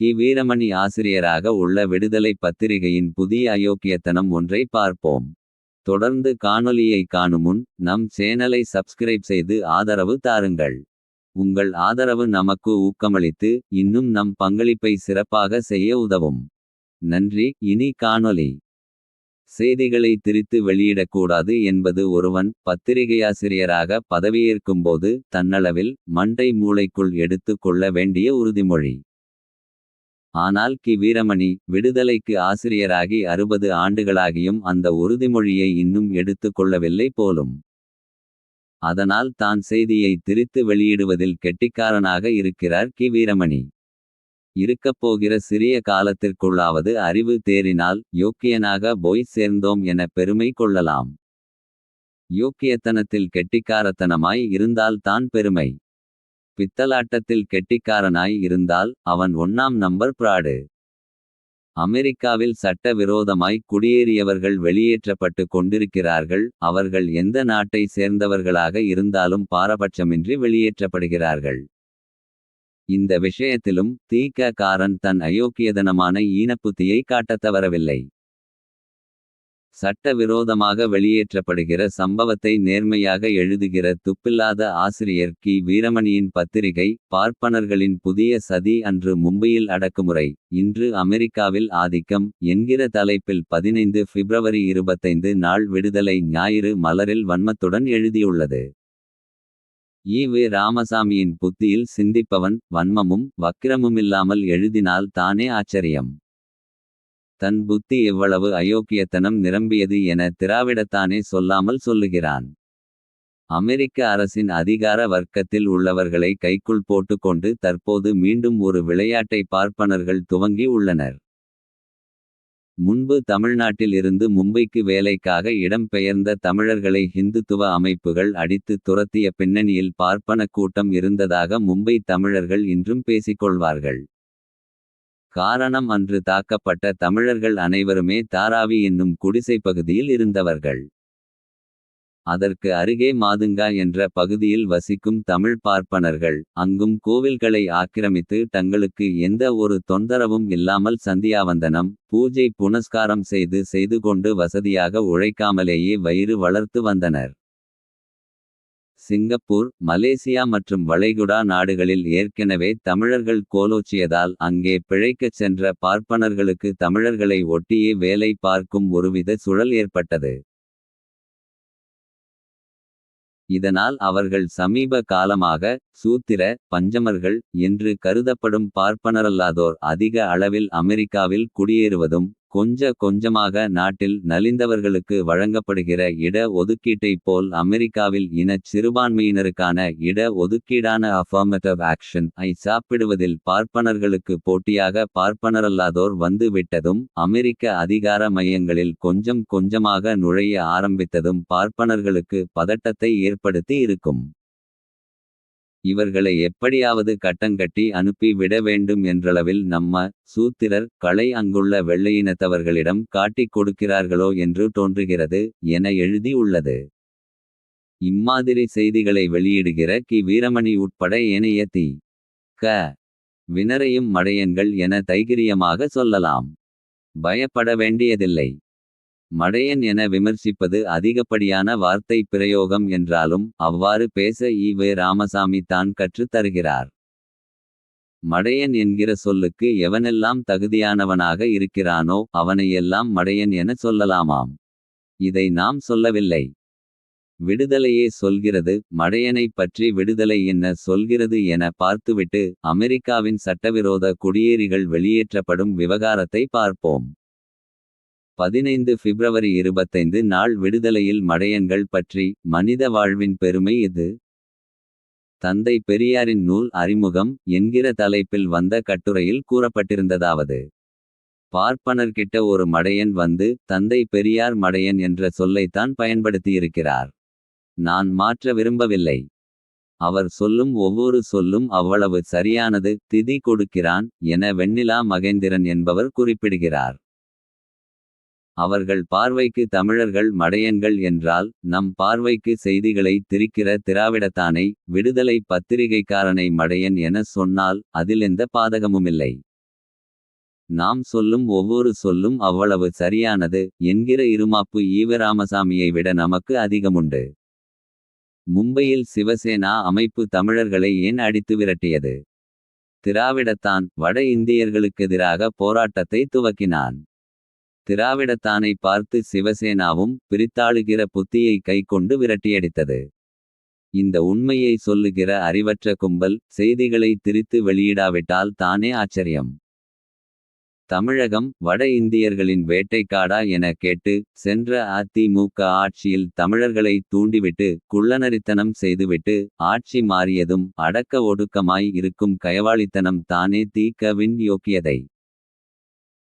கி வீரமணி ஆசிரியராக உள்ள விடுதலை பத்திரிகையின் புதிய அயோக்கியத்தனம் ஒன்றை பார்ப்போம். தொடர்ந்து காணொளியை காணுமுன் நம் சேனலை சப்ஸ்கிரைப் செய்து ஆதரவு தாருங்கள். உங்கள் ஆதரவு நமக்கு ஊக்கமளித்து இன்னும் நம் பங்களிப்பை சிறப்பாக செய்ய உதவும். நன்றி இனி காணொளி. செய்திகளை திரித்து வெளியிடக்கூடாது என்பது ஒருவன் பத்திரிகையாசிரியராக பதவியேற்கும்போது தன்னளவில் மண்டை மூளைக்குள் எடுத்து கொள்ள வேண்டிய உறுதிமொழி. ஆனால் கி வீரமணி விடுதலைக்கு ஆசிரியராகி அறுபது ஆண்டுகளாகியும் அந்த உறுதிமொழியை இன்னும் எடுத்து கொள்ளவில்லை போலும். அதனால் தான் செய்தியை திரித்து வெளியிடுவதில் கெட்டிக்காரனாக இருக்கிறார் கி வீரமணி. இருக்கப்போகிற சிறிய காலத்திற்குள்ளாவது அறிவு தேறினால் யோக்கியனாக போய் சேர்ந்தோம் என பெருமை கொள்ளலாம். யோக்கியத்தனத்தில் கெட்டிக்காரத்தனமாய் இருந்தால் தான் பெருமை. பித்தலாட்டத்தில் கெட்டிக்காரனாய் இருந்தால் அவன் ஒன்னாம் நம்பர் பிராடு. அமெரிக்காவில் சட்ட விரோதமாய் குடியேறியவர்கள் வெளியேற்றப்பட்டு கொண்டிருக்கிறார்கள். அவர்கள் எந்த நாட்டை சேர்ந்தவர்களாக இருந்தாலும் பாரபட்சமின்றி வெளியேற்றப்படுகிறார்கள். இந்த விஷயத்திலும் தீக காரன் தன் அயோக்கியதனமான ஈனப்புத்தியை காட்டத் தவறவில்லை. சட்டவிரோதமாக வெளியேற்றப்படுகிற சம்பவத்தை நேர்மையாக எழுதுகிற துப்பில்லாத ஆசிரியர் கி வீரமணியின் பத்திரிகை பார்ப்பனர்களின் புதிய சதி அன்று மும்பையில் அடக்குமுறை. இன்று அமெரிக்காவில் ஆதிக்கம் என்கிற தலைப்பில் பதினைந்து பிப்ரவரி இருபத்தைந்து நாள் விடுதலை ஞாயிறு மலரில் வன்மத்துடன் எழுதியுள்ளது. ஈ. வி. ராமசாமியின் புத்தியில் சிந்திப்பவன் வன்மமும் வக்கிரமுமில்லாமல் எழுதினால் தானே ஆச்சரியம். தன் புத்தி எவ்வளவு அயோக்கியத்தனம் நிரம்பியது என திராவிடத்தானே சொல்லாமல் சொல்லுகிறான். அமெரிக்க அரசின் அதிகார வர்க்கத்தில் உள்ளவர்களை கைக்குள் போட்டுக்கொண்டு தற்போது மீண்டும் ஒரு விளையாட்டை பார்ப்பனர்கள் துவங்கி உள்ளனர். முன்பு தமிழ்நாட்டில் இருந்து மும்பைக்கு வேலைக்காக இடம் பெயர்ந்த தமிழர்களை ஹிந்துத்துவ அமைப்புகள் அடித்து துரத்திய பின்னணியில் பார்ப்பன கூட்டம் இருந்ததாக மும்பை தமிழர்கள் இன்றும் பேசிக்கொள்வார்கள். காரணம் அன்று தாக்கப்பட்ட தமிழர்கள் அனைவருமே தாராவி என்னும் குடிசைப் பகுதியில் இருந்தவர்கள். அதற்கு அருகே மாதுங்கா என்ற பகுதியில் வசிக்கும் தமிழ் பார்ப்பனர்கள். அங்கும் கோவில்களை ஆக்கிரமித்து தங்களுக்கு எந்த ஒரு தொந்தரவும் இல்லாமல் சந்தியாவந்தனம். பூஜை புனஸ்காரம் செய்து செய்து கொண்டு வசதியாக உழைக்காமலேயே வயிறு வளர்த்து வந்தனர். சிங்கப்பூர் மலேசியா மற்றும் வளைகுடா நாடுகளில் ஏற்கெனவே தமிழர்கள் கோலோச்சியதால் அங்கே பிழைக்கச் சென்ற பார்ப்பனர்களுக்கு தமிழர்களை ஒட்டியே வேலை பார்க்கும் ஒருவித சுழல் ஏற்பட்டது. இதனால் அவர்கள் சமீப காலமாக சூத்திர பஞ்சமர்கள் என்று கருதப்படும் பார்ப்பனரல்லாதோர் அதிக அளவில் அமெரிக்காவில் குடியேறுவதும். கொஞ்ச கொஞ்சமாக நாட்டில் நலிந்தவர்களுக்கு வழங்கப்படுகிற இட ஒதுக்கீட்டைப் போல் அமெரிக்காவில் இனச் சிறுபான்மையினருக்கான இட ஒதுக்கீடான அஃபர்மேட்டிவ் ஆக்ஷன் ஐ சாப்பிடுவதில் பார்ப்பனர்களுக்கு போட்டியாக பார்ப்பனரல்லாதோர் வந்து விட்டதும். அமெரிக்க அதிகார மையங்களில் கொஞ்சம் கொஞ்சமாக நுழைய ஆரம்பித்ததும் பார்ப்பனர்களுக்கு பதட்டத்தை ஏற்படுத்தி இருக்கும். இவர்களை எப்படியாவது கட்டங்கட்டி அனுப்பி விட வேண்டும் என்றளவில் நம்ம சூத்திரர் களை அங்குள்ள வெள்ளையினத்தவர்களிடம் காட்டிக் கொடுக்கிறார்களோ என்று தோன்றுகிறது என எழுதியுள்ளது இம்மாதிரி செய்திகளை வெளியிடுகிற கி வீரமணி உட்பட ஏனைய தி. க. வினரையும் மடையன்கள் என தைகிரியமாக சொல்லலாம். பயப்பட வேண்டியதில்லை. மடையன் என விமர்சிப்பது அதிகப்படியான வார்த்தை பிரயோகம் என்றாலும். அவ்வாறு பேச ஈ. வே. ராமசாமி தான் கற்றுத் தருகிறார். மடையன் என்கிற சொல்லுக்கு எவனெல்லாம் தகுதியானவனாக இருக்கிறானோ. அவனையெல்லாம் மடையன் என சொல்லலாமாம். இதை நாம் சொல்லவில்லை. விடுதலையே சொல்கிறது மடையனைப் பற்றி விடுதலை என்ன சொல்கிறது என பார்த்துவிட்டு. அமெரிக்காவின் சட்டவிரோத குடியேறிகள் வெளியேற்றப்படும் விவகாரத்தை பார்ப்போம். பதினைந்து பிப்ரவரி இருபத்தைந்து நாள் விடுதலையில் மடையன்கள் பற்றி மனித வாழ்வின் பெருமை இது. தந்தை பெரியாரின் நூல் அறிமுகம் என்கிற தலைப்பில் வந்த கட்டுரையில் கூறப்பட்டிருந்ததாவது. பார்ப்பனர்கிட்ட ஒரு மடையன் வந்து தந்தை பெரியார் மடையன் என்ற சொல்லைத்தான் பயன்படுத்தியிருக்கிறார். நான் மாற்ற விரும்பவில்லை. அவர் சொல்லும் ஒவ்வொரு சொல்லும் அவ்வளவு சரியானது திதி கொடுக்கிறான் என வெண்ணிலா மகேந்திரன் என்பவர் குறிப்பிடுகிறார். அவர்கள் பார்வைக்கு தமிழர்கள் மடையன்கள் என்றால் நம் பார்வைக்கு செய்திகளை திரிக்கிற திராவிடத்தானை விடுதலை பத்திரிகைக்காரனை மடையன் என சொன்னால் அதிலெந்த பாதகமுமில்லை. நாம் சொல்லும் ஒவ்வொரு சொல்லும் அவ்வளவு சரியானது என்கிற இருமாப்பு ஈவராமசாமியை விட நமக்கு அதிகமுண்டு. மும்பையில் சிவசேனா அமைப்பு தமிழர்களை ஏன் அடித்து விரட்டியது. திராவிடத்தான் வட இந்தியர்களுக்கெதிராக போராட்டத்தை துவக்கினான். திராவிடத்தானை பார்த்து சிவசேனாவும் பிரித்தாளுகிற புத்தியை கைக்கொண்டு விரட்டியடித்தது. இந்த உண்மையை சொல்லுகிற அறிவற்ற கும்பல் செய்திகளை திரித்து வெளியிடாவிட்டால் தானே ஆச்சரியம். தமிழகம் வட இந்தியர்களின் வேட்டைக்காடா என கேட்டு சென்ற அதிமுக ஆட்சியில் தமிழர்களை தூண்டிவிட்டு குள்ளநரித்தனம் செய்துவிட்டு ஆட்சி மாறியதும் அடக்க ஒடுக்கமாய் இருக்கும் கயவாளித்தனம் தானே தீக்கவின் யோக்கியதை.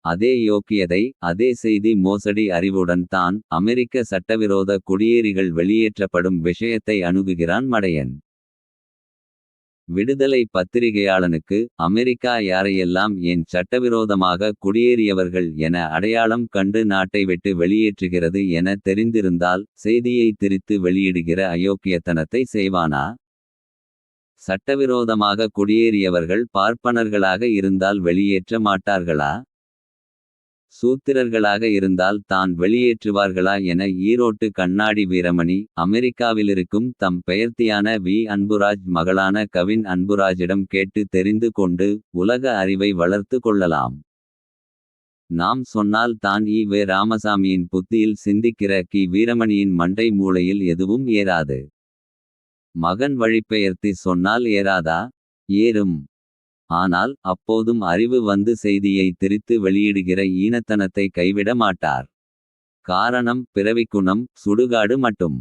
அதே யோக்கியதை அதே செய்தி மோசடி அறிவுடன் தான் அமெரிக்க சட்டவிரோத குடியேறிகள் வெளியேற்றப்படும் விஷயத்தை அணுகுகிறான் மடையன். விடுதலை பத்திரிகையாளனுக்கு அமெரிக்கா யாரையெல்லாம் ஏன் சட்டவிரோதமாக குடியேறியவர்கள் என அடையாளம் கண்டு நாட்டை விட்டு வெளியேற்றுகிறது என தெரிந்திருந்தால் செய்தியை திரித்து வெளியிடுகிற அயோக்கியத்தனத்தை செய்வானா. சட்டவிரோதமாக குடியேறியவர்கள் பார்ப்பனர்களாக இருந்தால் வெளியேற்ற மாட்டார்களா. சூத்திரர்களாக இருந்தால் தான் வெளியேற்றுவார்களா என ஈரோட்டு கண்ணாடி வீரமணி அமெரிக்காவிலிருக்கும் தம் பெயர்த்தியான வி அன்புராஜ் மகளான கவின் அன்புராஜிடம் கேட்டு தெரிந்து கொண்டு உலக அறிவை வளர்த்து கொள்ளலாம். நாம் சொன்னால் தான் ஈ வே ராமசாமியின் புத்தியில் சிந்திக்கிற கி வீரமணியின் மண்டை மூளையில் எதுவும் ஏறாது. மகன் வழிபெயர்த்தி சொன்னால் ஏறாதா ஏறும். ஆனால் அப்போதும் அறிவு வந்து செய்தியை திரித்து வெளியிடுகிற ஈனத்தனத்தை கைவிட மாட்டார். காரணம் பிறவிக்குணம் சுடுகாடு மட்டும்.